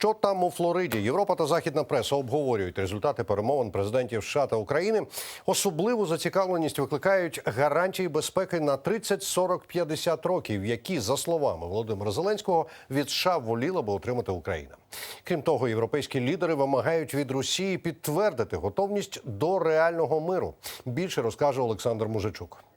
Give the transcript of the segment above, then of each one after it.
Що там у Флориді? Європа та західна преса обговорюють результати перемовин президентів США та України. Особливу зацікавленість викликають гарантії безпеки на 30, 40, 50 років, які, за словами Володимира Зеленського, від США воліла би отримати Україна. Крім того, європейські лідери вимагають від Росії підтвердити готовність до реального миру. Більше розкаже Олександр Мужичук.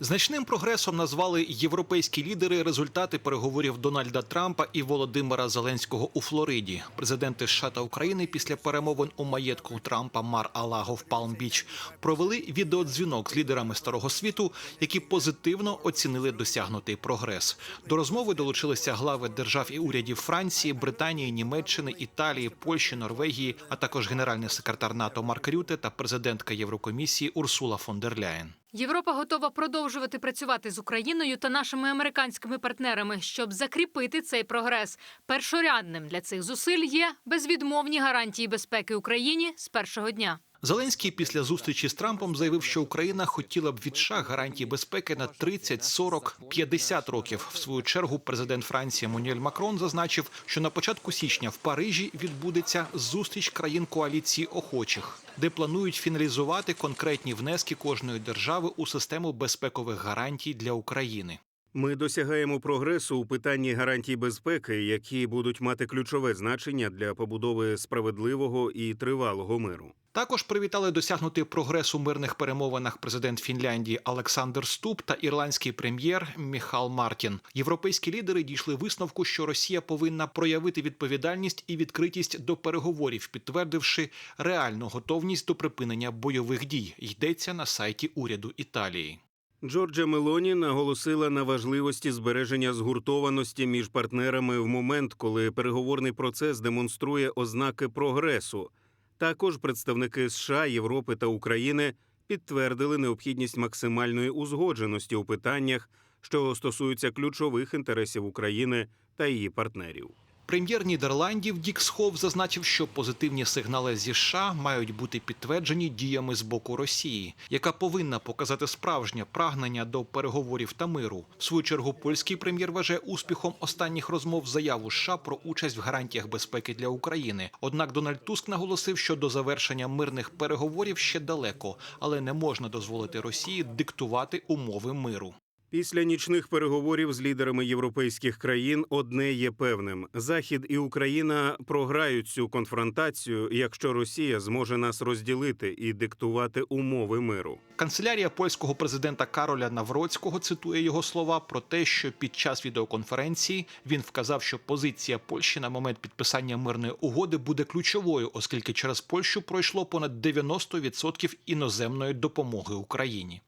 Значним прогресом назвали європейські лідери результати переговорів Дональда Трампа і Володимира Зеленського у Флориді. Президенти США та України після перемовин у маєтку Трампа Мар-Алаго в Палм-Біч провели відеодзвінок з лідерами старого світу, які позитивно оцінили досягнутий прогрес. До розмови долучилися глави держав і урядів Франції, Британії, Німеччини, Італії, Польщі, Норвегії, а також генеральний секретар НАТО Марк Рюте та президентка Єврокомісії Урсула фон дер Ляєн. Європа готова продовжувати працювати з Україною та нашими американськими партнерами, щоб закріпити цей прогрес. Першорядним для цих зусиль є безвідмовні гарантії безпеки Україні з першого дня. Зеленський після зустрічі з Трампом заявив, що Україна хотіла б від США гарантії безпеки на 30, 40, 50 років. В свою чергу президент Франції Еммануель Макрон зазначив, що на початку січня в Парижі відбудеться зустріч країн коаліції охочих, де планують фіналізувати конкретні внески кожної держави у систему безпекових гарантій для України. Ми досягаємо прогресу у питанні гарантій безпеки, які будуть мати ключове значення для побудови справедливого і тривалого миру. Також привітали досягнутий прогрес у мирних перемовинах президент Фінляндії Олександр Ступ та ірландський прем'єр Міхал Мартін. Європейські лідери дійшли висновку, що Росія повинна проявити відповідальність і відкритість до переговорів, підтвердивши реальну готовність до припинення бойових дій. Йдеться на сайті уряду Італії. Джорджа Мелоні наголосила на важливості збереження згуртованості між партнерами в момент, коли переговорний процес демонструє ознаки прогресу. Також представники США, Європи та України підтвердили необхідність максимальної узгодженості у питаннях, що стосуються ключових інтересів України та її партнерів. Прем'єр Нідерландів Дік Схов зазначив, що позитивні сигнали зі США мають бути підтверджені діями з боку Росії, яка повинна показати справжнє прагнення до переговорів та миру. В свою чергу польський прем'єр вважає успіхом останніх розмов заяву США про участь в гарантіях безпеки для України. Однак Дональд Туск наголосив, що до завершення мирних переговорів ще далеко, але не можна дозволити Росії диктувати умови миру. Після нічних переговорів з лідерами європейських країн одне є певним: Захід і Україна програють цю конфронтацію, якщо Росія зможе нас розділити і диктувати умови миру. Канцелярія польського президента Кароля Навроцького цитує його слова про те, що під час відеоконференції він вказав, що позиція Польщі на момент підписання мирної угоди буде ключовою, оскільки через Польщу пройшло понад 90% іноземної допомоги Україні.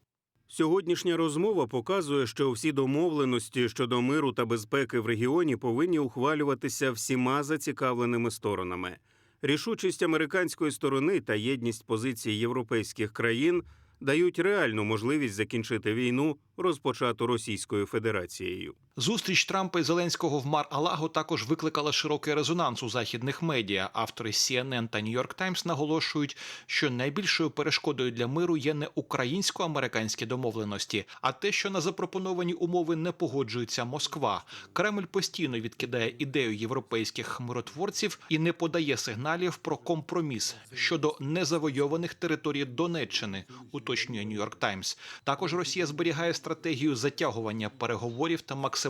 Сьогоднішня розмова показує, що всі домовленості щодо миру та безпеки в регіоні повинні ухвалюватися всіма зацікавленими сторонами. Рішучість американської сторони та єдність позицій європейських країн дають реальну можливість закінчити війну, розпочату Російською Федерацією. Зустріч Трампа і Зеленського в Мар-Алаго також викликала широкий резонанс у західних медіа. Автори CNN та New York Times наголошують, що найбільшою перешкодою для миру є не українсько-американські домовленості, а те, що на запропоновані умови не погоджується Москва. Кремль постійно відкидає ідею європейських миротворців і не подає сигналів про компроміс щодо незавойованих територій Донеччини. Уточнює New York Times. Також Росія зберігає стратегію затягування переговорів та максимального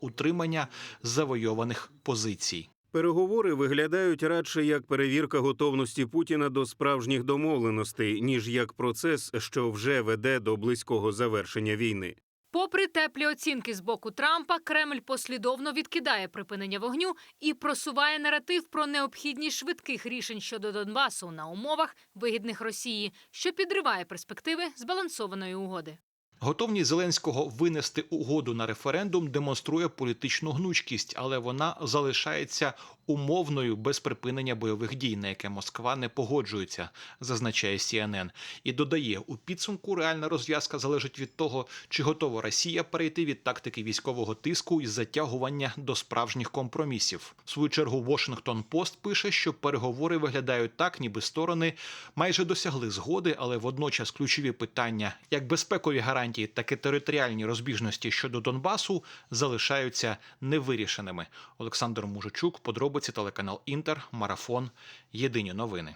утримання завойованих позицій. Переговори виглядають радше як перевірка готовності Путіна до справжніх домовленостей, ніж як процес, що вже веде до близького завершення війни. Попри теплі оцінки з боку Трампа, Кремль послідовно відкидає припинення вогню і просуває наратив про необхідність швидких рішень щодо Донбасу на умовах вигідних Росії, що підриває перспективи збалансованої угоди. Готовність Зеленського винести угоду на референдум демонструє політичну гнучкість, але вона залишається умовною без припинення бойових дій, на яке Москва не погоджується, зазначає CNN. І додає, у підсумку реальна розв'язка залежить від того, чи готова Росія перейти від тактики військового тиску і затягування до справжніх компромісів. В свою чергу Washington Post пише, що переговори виглядають так, ніби сторони майже досягли згоди, але водночас ключові питання, як безпекові гарантії гарантії, так і територіальні розбіжності щодо Донбасу залишаються невирішеними. Олександр Мужичук, подробиці телеканал Інтер, марафон. Єдині новини.